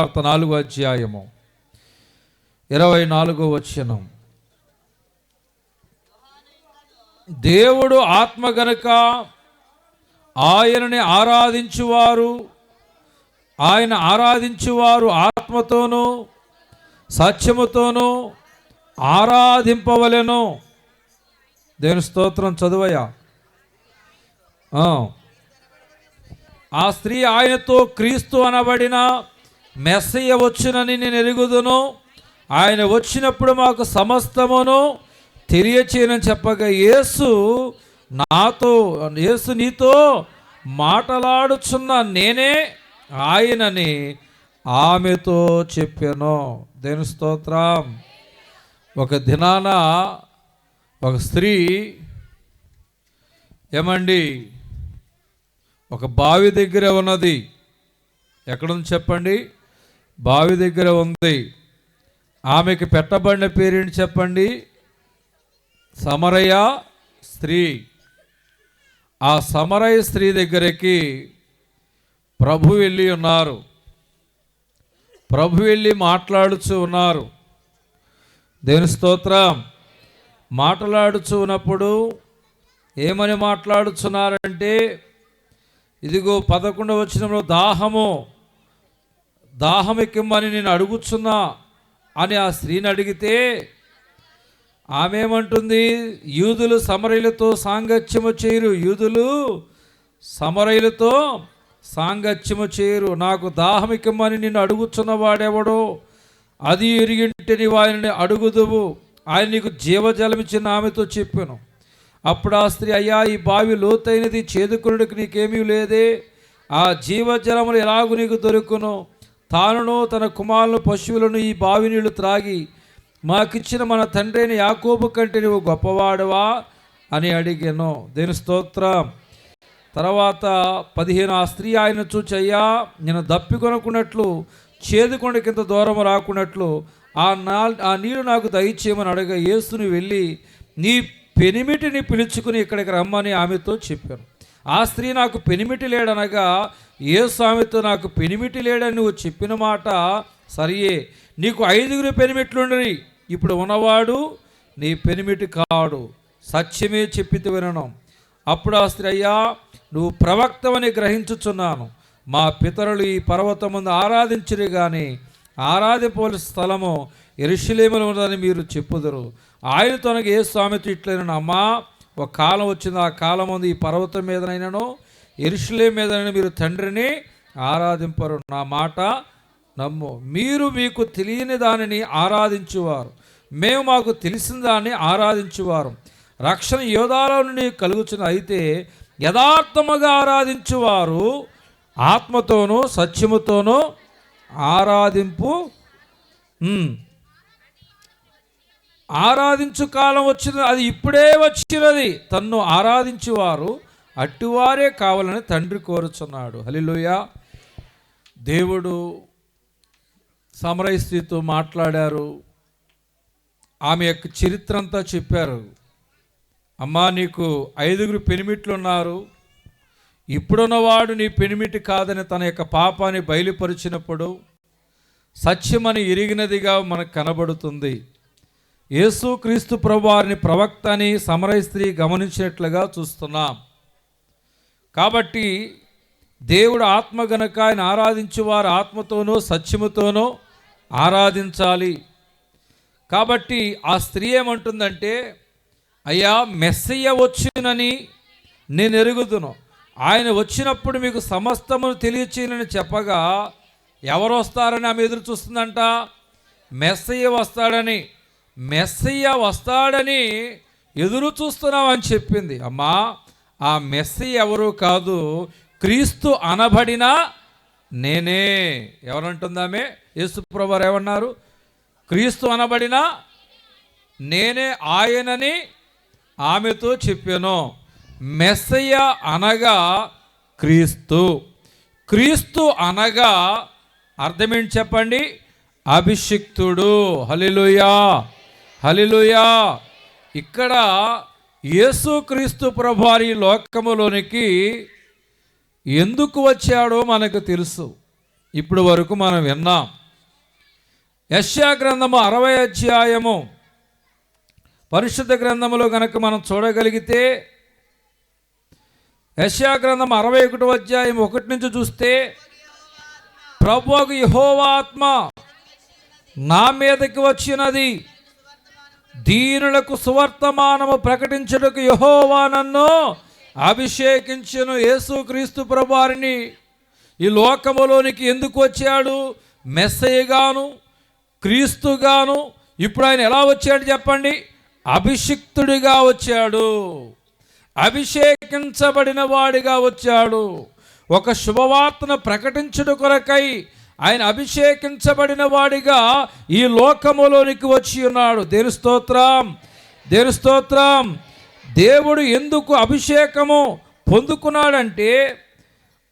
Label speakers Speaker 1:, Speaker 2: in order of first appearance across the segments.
Speaker 1: వార్త నాలుగో అధ్యాయము ఇరవై నాలుగో వచనం. దేవుడు ఆత్మ గనుక ఆయనని ఆరాధించువారు ఆయన ఆరాధించువారు ఆత్మతోనూ సత్యముతోనూ ఆరాధింపవలెను. దేవుని స్తోత్రం చదువయ్యా. ఆ. ఆ స్త్రీ ఆయనతో క్రీస్తు అనబడిన మెస్సయ్య వచ్చునని నేను ఎరుగుదును. ఆయన వచ్చినప్పుడు మాకు సమస్తమును తెలియచేయనని చెప్పగా యేసు నాతో యేసు నీతో మాటలాడుచున్న నేనే ఆయనని ఆమెతో చెప్పాను. దేని స్తోత్రం. ఒక దినాన ఒక స్త్రీ ఏమండి ఒక బావి దగ్గర ఉన్నది. ఎక్కడుంది చెప్పండి? బావి దగ్గర ఉంది. ఆమెకి పెట్టబడిన పేరేంటి చెప్పండి? సమరయ స్త్రీ. ఆ సమరయ స్త్రీ దగ్గరికి ప్రభు వెళ్ళి ఉన్నారు. ప్రభు వెళ్ళి మాట్లాడుచు ఉన్నారు. దేవుని స్తోత్రం. మాట్లాడుచు ఉన్నప్పుడు ఏమని మాట్లాడుచున్నారంటే ఇదిగో పదకొండవ వచ్చినంలో దాహము. దాహం ఎక్కిమ్మని నేను అడుగుచున్నా అని ఆ స్త్రీని అడిగితే ఆమెమంటుంది? యూదులు సమరయులతో సాంగత్యము చేయరు. యూదులు సమరయులతో సాంగత్యము చేయరు. నాకు దాహం ఎక్కమని నిన్ను అడుగుచున్న వాడెవడో? అది ఎరిగింటే నీవు ఆయనని అడుగుదువు. ఆయన నీకు జీవజలమిచ్చిన ఆమెతో చెప్పాను. అప్పుడు ఆ స్త్రీ అయ్యా ఈ బావి లోతైనది చేదుకునుడికి నీకేమీ లేదే. ఆ జీవజలములు ఎలాగు నీకు దొరుకును? తానును తన కుమారులను పశువులను ఈ బావి నీళ్ళు త్రాగి మాకిచ్చిన మన తండ్రి అయిన యాకోబు కంటే నువ్వు గొప్పవాడవా? అని అడిగాను. దేని స్తోత్రం. తర్వాత పదిహేను ఆ స్త్రీ ఆయన చూచయ్యా నేను దప్పికొనకున్నట్లు చేదుకొండ కింద దూరం రాకున్నట్లు ఆ నా ఆ నీరు నాకు దయచేయమని అడగ. యేసుని వెళ్ళి నీ పెనిమిటిని పిలుచుకుని ఇక్కడికి రమ్మని ఆమెతో చెప్పాను. ఆ స్త్రీ నాకు పెనిమిటి లేడనగా ఏ స్వామితో నాకు పెనిమిటి లేడని నువ్వు చెప్పిన మాట సరియే. నీకు ఐదుగురు పెనిమిట్లుండని ఇప్పుడు ఉన్నవాడు నీ పెనిమిటి కాడు. సత్యమే చెప్పితే వినడం అప్పుడు ఆ స్త్రీ అయ్యా నువ్వు ప్రవక్తవని గ్రహించుచున్నాను. మా పితరులు ఈ పర్వతం ముందు ఆరాధించరు కానీ ఆరాధిపోలే స్థలము ఎరుషులేములు ఉన్నదని మీరు చెప్పుదురు. ఆయన తనకు ఏ స్వామితో ఇట్లైన అమ్మా ఒక కాలం వచ్చింది ఆ కాలం ఉంది ఈ పర్వతం మీదనైనాను ఎరుషులే మీదనైనా మీరు తండ్రిని ఆరాధింపరు. నా మాట నమ్ము. మీరు మీకు తెలియని దానిని ఆరాధించువారు. మేము మాకు తెలిసిన దాన్ని ఆరాధించువారు. రక్షణ యోధాల నుండి కలుగుచున్న అయితే యథార్థముగా ఆరాధించువారు ఆత్మతోనూ సత్యముతోనూ ఆరాధింపు ఆరాధించు కాలం వచ్చినది అది ఇప్పుడే వచ్చినది. తన్ను ఆరాధించువారు. అట్టివారే కావాలని తండ్రి కోరుచున్నాడు. హలిలోయ దేవుడు సమరయ స్త్రీతో మాట్లాడారు. ఆమె యొక్క చరిత్ర అంతా చెప్పారు. అమ్మా నీకు ఐదుగురు పెనిమిట్లు ఉన్నారు ఇప్పుడున్నవాడు నీ పెనిమిటి కాదని తన యొక్క పాపాన్ని బయలుపరిచినప్పుడు సత్యమని ఇరిగినదిగా మనకు కనబడుతుంది. యేసు క్రీస్తు ప్రభువారిని ప్రవక్త అని సమరయ స్త్రీ గమనించినట్లుగా చూస్తున్నాం. కాబట్టి దేవుడు ఆత్మ గనక ఆయన ఆరాధించు వారు ఆత్మతోనూ సత్యముతోనూ ఆరాధించాలి. కాబట్టి ఆ స్త్రీ ఏమంటుందంటే అయ్యా మెస్సయ్య వచ్చినని నేను ఎరుగుదును. ఆయన వచ్చినప్పుడు మీకు సమస్తమును తెలియచేయనని చెప్పగా ఎవరు వస్తారని ఆమె ఎదురు చూస్తుందంట? మెస్సయ్య వస్తాడని. మెస్సయ్య వస్తాడని ఎదురు చూస్తున్నామని చెప్పింది. అమ్మా ఆ మెస్సి ఎవరు కాదు క్రీస్తు అనబడిన నేనే. ఎవరంటుందామే? యేసుప్రభు ఏమన్నారు? క్రీస్తు అనబడిన నేనే ఆయనని ఆమెతో చెప్పాను. మెస్సయ్య అనగా క్రీస్తు. క్రీస్తు అనగా అర్థమేంటి చెప్పండి? అభిషిక్తుడు. హలిలుయా హలిలుయా ఇక్కడ యేసుక్రీస్తు ప్రభారి లోకములోనికి ఎందుకు వచ్చాడో మనకు తెలుసు. ఇప్పుడు వరకు మనం విన్నాం. యశ్యా గ్రంథము అరవై అధ్యాయము పరిశుద్ధ గ్రంథములో కనుక మనం చూడగలిగితే యశ్యా గ్రంథం అరవై ఒకటో అధ్యాయం ఒకటి నుంచి చూస్తే ప్రభువుకు యహోవాత్మ నా మీదకి వచ్చినది. దీనులకు సువర్తమానము ప్రకటించుటకు యహోవా నన్ను అభిషేకించను. యేసుక్రీస్తు ప్రభువారిని ఈ లోకములోనికి ఎందుకు వచ్చాడు? మెస్సయ్యగాను క్రీస్తుగాను ఇప్పుడు ఆయన ఎలా వచ్చాడు చెప్పండి? అభిషిక్తుడిగా వచ్చాడు. అభిషేకించబడిన వాడిగా వచ్చాడు. ఒక శుభవార్తను ప్రకటించుడు కొరకై ఆయన అభిషేకించబడిన వాడిగా ఈ లోకములోనికి వచ్చి ఉన్నాడు. దేని స్తోత్రం? దేని స్తోత్రం? దేవుడు ఎందుకు అభిషేకము పొందుకున్నాడంటే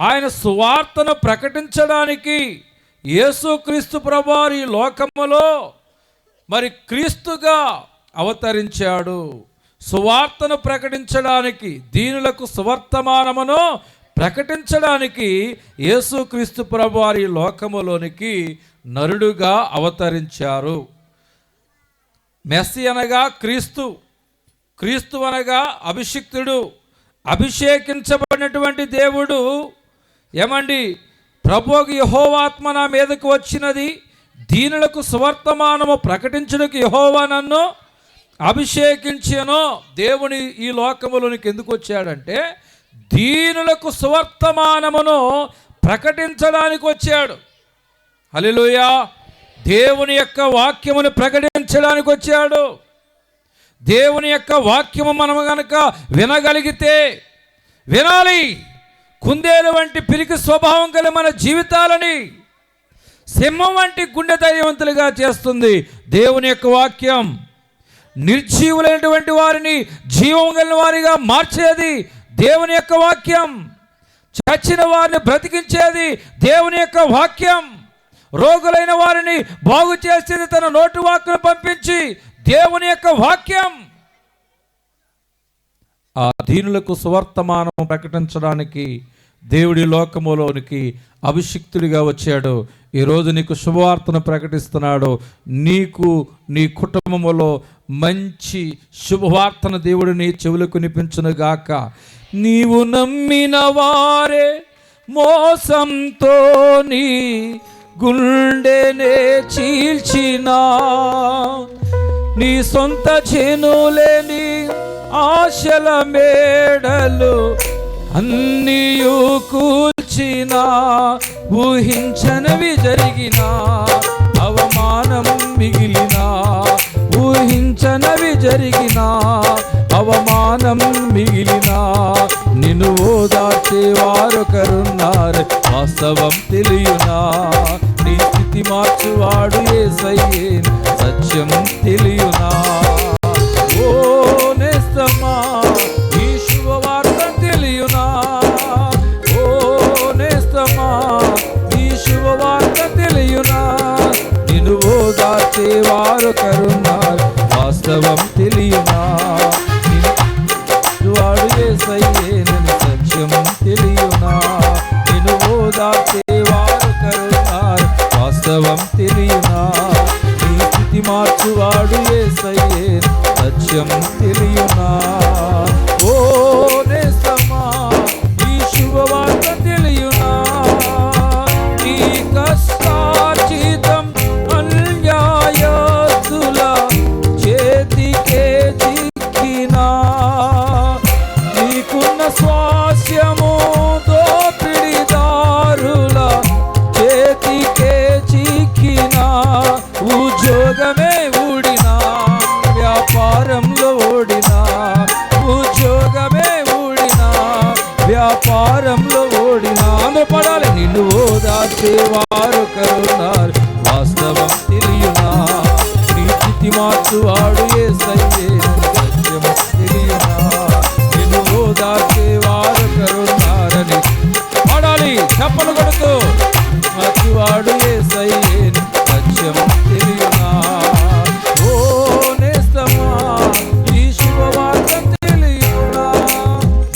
Speaker 1: ఆయన సువార్తను ప్రకటించడానికి యేసుక్రీస్తు ప్రభువారు ఈ లోకములో మరి క్రీస్తుగా అవతరించాడు. సువార్తను ప్రకటించడానికి దీనులకు సువర్తమానమును ప్రకటించడానికి యేసుక్రీస్తు ప్రభు వారి లోకములోనికి నరుడుగా అవతరించారు. మెస్సి అనగా క్రీస్తు క్రీస్తు అనగా అభిషిక్తుడు అభిషేకించబడినటువంటి దేవుడు. ఏమండి? ప్రభువుకి యహోవాత్మ నా మీదకు వచ్చినది దీనులకు సువర్తమానము ప్రకటించడానికి యహోవా నన్ను అభిషేకించాను. దేవుని ఈ లోకములోనికి ఎందుకు వచ్చాడంటే దీనులకు సువర్తమానమును ప్రకటించడానికి వచ్చాడు. హల్లెలూయా! దేవుని యొక్క వాక్యమును ప్రకటించడానికి వచ్చాడు. దేవుని యొక్క వాక్యము మనము గనక వినగలిగితే వినాలి. కుందేలు వంటి పిరికి స్వభావం గల మన జీవితాలని సింహం వంటి గుండె ధైర్యవంతులుగా చేస్తుంది దేవుని యొక్క వాక్యం. నిర్జీవులైనటువంటి వారిని జీవం కలిగిన వారిగా మార్చేది దేవుని యొక్క వాక్యం. చచ్చిన వారిని బ్రతికించేది దేవుని యొక్క వాక్యం. రోగులైన వారిని బాగు చేసేది తన నోటు వాక్కును పంపించి దేవుని యొక్క వాక్యం. ఆ దీనులకు సువర్తమానం ప్రకటించడానికి దేవుడి లోకములోనికి అభిషిక్తుడిగా వచ్చాడు. ఈరోజు నీకు శుభవార్తను ప్రకటిస్తున్నాడు. నీకు నీ కుటుంబములో మంచి శుభవార్తను దేవుడు నీ చెవులకు వినిపించునుగాక నీవు నమ్మిన వారే మోసంతో నీ గుండెనే చీల్చినా. నీ సొంత చెనులేని ఆశల మేడలు అన్నీయూ కూల్చిన ఊహించనివి జరిగిన అవమానం మిగిలిన ఊహించనవి జరిగిన అవమానం మిగిలిన నిన్ను ఓదార్చే వారొకరున్నారు వాస్తవం తెలియనా? నీ స్థితి మార్చువాడు ఏసయ్యే సత్యం తెలియనా? తెలియనా? నిన్ను వాడు సత్యం తెలియనా? నిన్ను వాస్తవం తెలియనా? నీ స్థితి మార్చువాడు ఏసయ్యే సత్యం స్థితి మార్చువాడు ఏ తెలియనా నిన్ను ఓదార్చేవారు కరున్నారని పాడాలి చెప్పలు కొడుతూ. మార్చువాడు ఏ సత్యం తెలియనా ఓ నేస్తమా ఈ శుభవార్త తెలియనా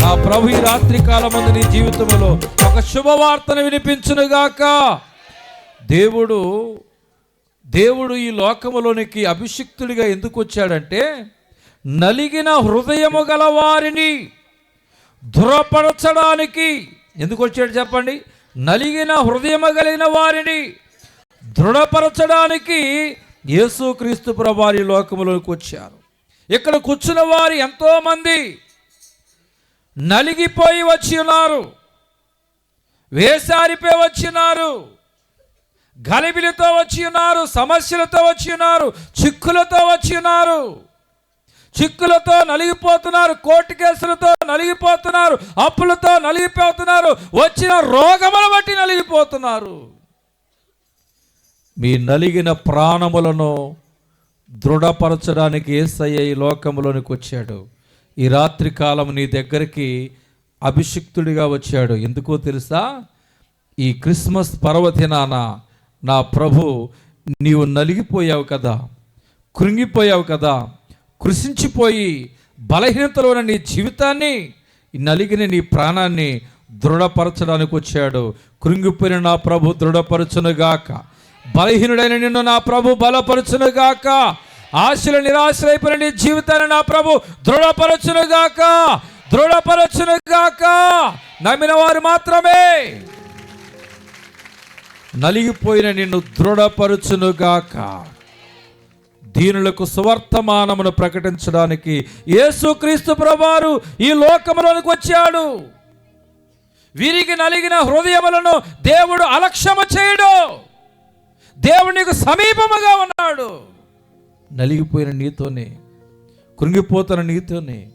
Speaker 1: నా ప్రభు ఈ రాత్రి కాలమందు నీ జీవితంలో ఒక శుభవార్తను వినిపించునుగాక. దేవుడు దేవుడు ఈ లోకములోనికి అభిషిక్తుడిగా ఎందుకు వచ్చాడంటే నలిగిన హృదయము గల వారిని దృఢపరచడానికి ఎందుకు వచ్చాడు చెప్పండి? నలిగిన హృదయము కలిగిన వారిని దృఢపరచడానికి యేసుక్రీస్తు ప్రభారి లోకములోకి వచ్చారు. ఇక్కడ కూర్చున్న వారు ఎంతోమంది నలిగిపోయి వచ్చి ఉన్నారు వేసారిపోయి వచ్చినారు గలిబిలితో వచ్చి ఉన్నారు సమస్యలతో వచ్చి ఉన్నారు చిక్కులతో వచ్చి ఉన్నారు. చిక్కులతో నలిగిపోతున్నారు కోర్టు కేసులతో నలిగిపోతున్నారు అప్పులతో నలిగిపోతున్నారు వచ్చిన రోగముల బట్టి నలిగిపోతున్నారు. మీ నలిగిన ప్రాణములను దృఢపరచడానికి ఏసయ్య ఈ లోకంలోనికి వచ్చాడు. ఈ రాత్రి కాలం నీ దగ్గరికి అభిషిక్తుడిగా వచ్చాడు. ఎందుకో తెలుసా? ఈ క్రిస్మస్ పర్వదినాన నా ప్రభు నీవు నలిగిపోయావు కదా కృంగిపోయావు కదా కృషించిపోయి బలహీనతలో ఉన్న నీ జీవితాన్ని నలిగిన నీ ప్రాణాన్ని దృఢపరచడానికి వచ్చాడు. కృంగిపోయిన నా ప్రభు దృఢపరచునుగాక బలహీనుడైన నిన్ను నా ప్రభు బలపరచునుగాక ఆశలు నిరాశలైపోయిన నీ జీవితాన్ని నా ప్రభు దృఢపరచునుగాక దృఢపరచునుగాక నమ్మిన వారు మాత్రమే. నలిగిపోయిన నిన్ను దృఢపరుచునుగాక. దీనులకు సువర్తమానమును ప్రకటించడానికి యేసుక్రీస్తు ప్రభువారు ఈ లోకములోనికి వచ్చాడు. వీరికి నలిగిన హృదయములను దేవుడు అలక్ష్యము చేయడు. దేవునికి సమీపముగా ఉన్నాడు. నలిగిపోయిన నీతోనే కృంగిపోతున్న నీతోనే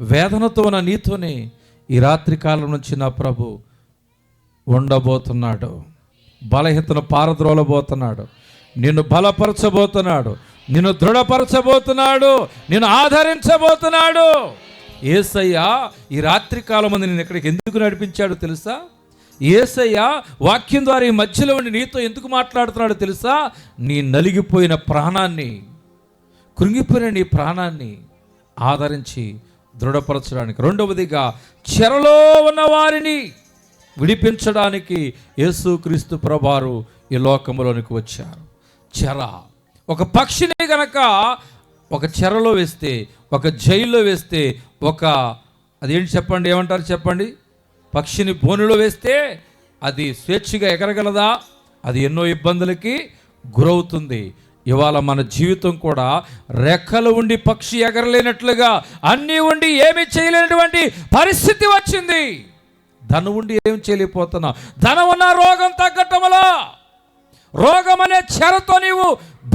Speaker 1: వేదనతో ఉన్న నీతోనే ఈ రాత్రి కాలం నుంచి నా ప్రభు ఉండబోతున్నాడు. బలహీతను పారద్రోలబోతున్నాడు. నిన్ను బలపరచబోతున్నాడు. నిన్ను దృఢపరచబోతున్నాడు. నిన్ను ఆదరించబోతున్నాడు. ఏసయ్య ఈ రాత్రి కాలం మంది నేను ఇక్కడికి ఎందుకు నడిపించాడు తెలుసా? ఏసయ్య వాక్యం ద్వారా ఈ మధ్యలో ఉండి నీతో ఎందుకు మాట్లాడుతున్నాడు తెలుసా? నీ నలిగిపోయిన ప్రాణాన్ని కృంగిపోయిన నీ ప్రాణాన్ని ఆదరించి దృఢపరచడానికి. రెండవదిగా చెరలో ఉన్న వారిని విడిపించడానికి యేసుక్రీస్తు ప్రభారు ఈ లోకంలోనికి వచ్చారు. చెర. ఒక పక్షిని గనక ఒక చెరలో వేస్తే ఒక జైల్లో వేస్తే ఒక అదేంటి చెప్పండి ఏమంటారు చెప్పండి? పక్షిని బోనులో వేస్తే అది స్వేచ్ఛగా ఎగరగలదా? అది ఎన్నో ఇబ్బందులకి గురవుతుంది. ఇవాళ మన జీవితం కూడా రెక్కలు ఉండి పక్షి ఎగరలేనట్లుగా అన్నీ ఉండి ఏమీ చేయలేనటువంటి పరిస్థితి వచ్చింది. ధనం ఉండి ఏం చేయలేకపోతున్నావు ధనం ఉన్న రోగం తగ్గటములా రోగం అనే చెరతో నీవు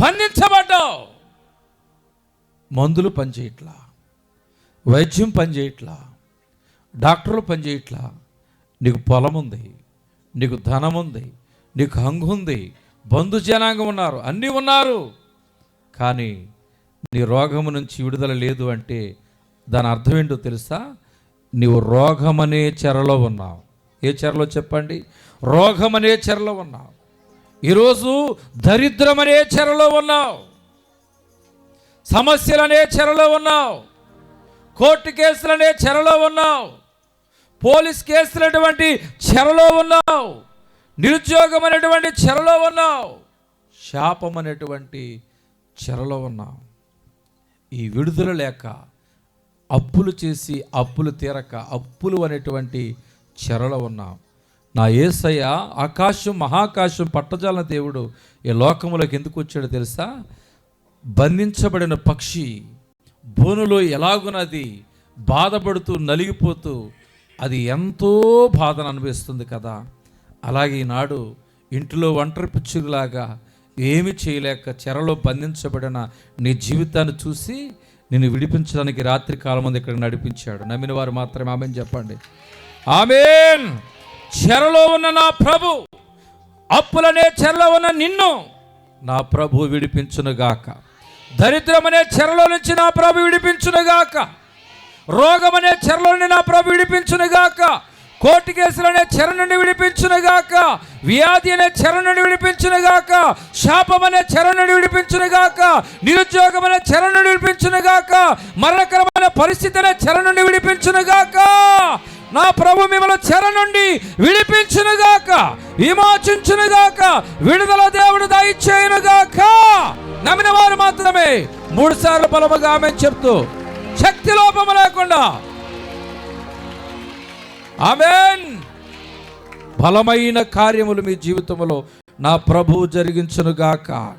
Speaker 1: బంధించబడ్డావు. మందులు పనిచేయట్లా వైద్యం పనిచేయట్లా డాక్టర్లు పనిచేయట్లా. నీకు పొలం ఉంది నీకు ధనం ఉంది నీకు హంగు ఉంది బంధు జనాంగం ఉన్నారు అన్నీ ఉన్నారు. కానీ నీ రోగము నుంచి విడుదల లేదు అంటే దాని అర్థం ఏంటో తెలుసా? నీవు రోగమనే చెరలో ఉన్నావు. ఏ చెరలో చెప్పండి? రోగమనే చెరలో ఉన్నావు. ఈరోజు దరిద్రమనే చెరలో ఉన్నావు. సమస్యలనే చెరలో ఉన్నావు. కోర్టు కేసులనే చెరలో ఉన్నావు. పోలీస్ కేసులటువంటి చెరలో ఉన్నావు. నిరుద్యోగం అనేటువంటి చెరలో ఉన్నావు. శాపం అనేటువంటి చెరలో ఉన్నావు. ఈ విడుదల లేక అప్పులు చేసి అప్పులు తీరక అప్పులు అనేటువంటి చెరలో ఉన్నాం. నా ఏసయ్య ఆకాశం మహాకాశం పట్టజాలన దేవుడు ఈ లోకంలోకి ఎందుకు వచ్చాడో తెలుసా? బంధించబడిన పక్షి బోనులో ఎలాగునది బాధపడుతూ నలిగిపోతూ అది ఎంతో బాధను అనిపిస్తుంది కదా. అలాగే ఈనాడు ఇంటిలో ఒంటరి పిచ్చులాగా ఏమి చేయలేక చెరలో బంధించబడిన నీ జీవితాన్ని చూసి నిన్ను విడిపించడానికి రాత్రి కాలం మంది ఇక్కడ నడిపించాడు. నమ్మిన వారు మాత్రమే ఆమె చెప్పండి. ఆమెన్. చెరలో ఉన్న నా ప్రభు అప్పులనే చెరలో ఉన్న నిన్ను నా ప్రభు విడిపించునుగాక. దరిద్రమనే చెరలో నుంచి నా ప్రభు విడిపించునుగాక. రోగమనే చెరలో నుండి నా ప్రభు విడిపించునుగాక. కోర్టు కేసులనే చెర నుండి విడిపించునుగాక వ్యాధి అనే చెర నుండి విడిపించునుగాక శాపం అనే చెర నుండి విడిపించునుగాక నిరుద్యోగం అనే చెర నుండి విడిపించునుగాక మరణకరమైన పరిస్థితి అనే చెర నుండి విడిపించునుగాక నా ప్రభు మిమ్మల్ని చెర నుండి విడిపించునుగాక విమోచించునుగాక విడుదల దేవుడు దయచేయునుగాక నమ్మిన వారు మాత్రమే మూడు సార్లు బలముగా ఆమె చెప్తూ శక్తి లోపము లేకుండా ఆమెన్. బలమైన కార్యములు మీ జీవితంలో నా ప్రభు జరిగించునుగాక.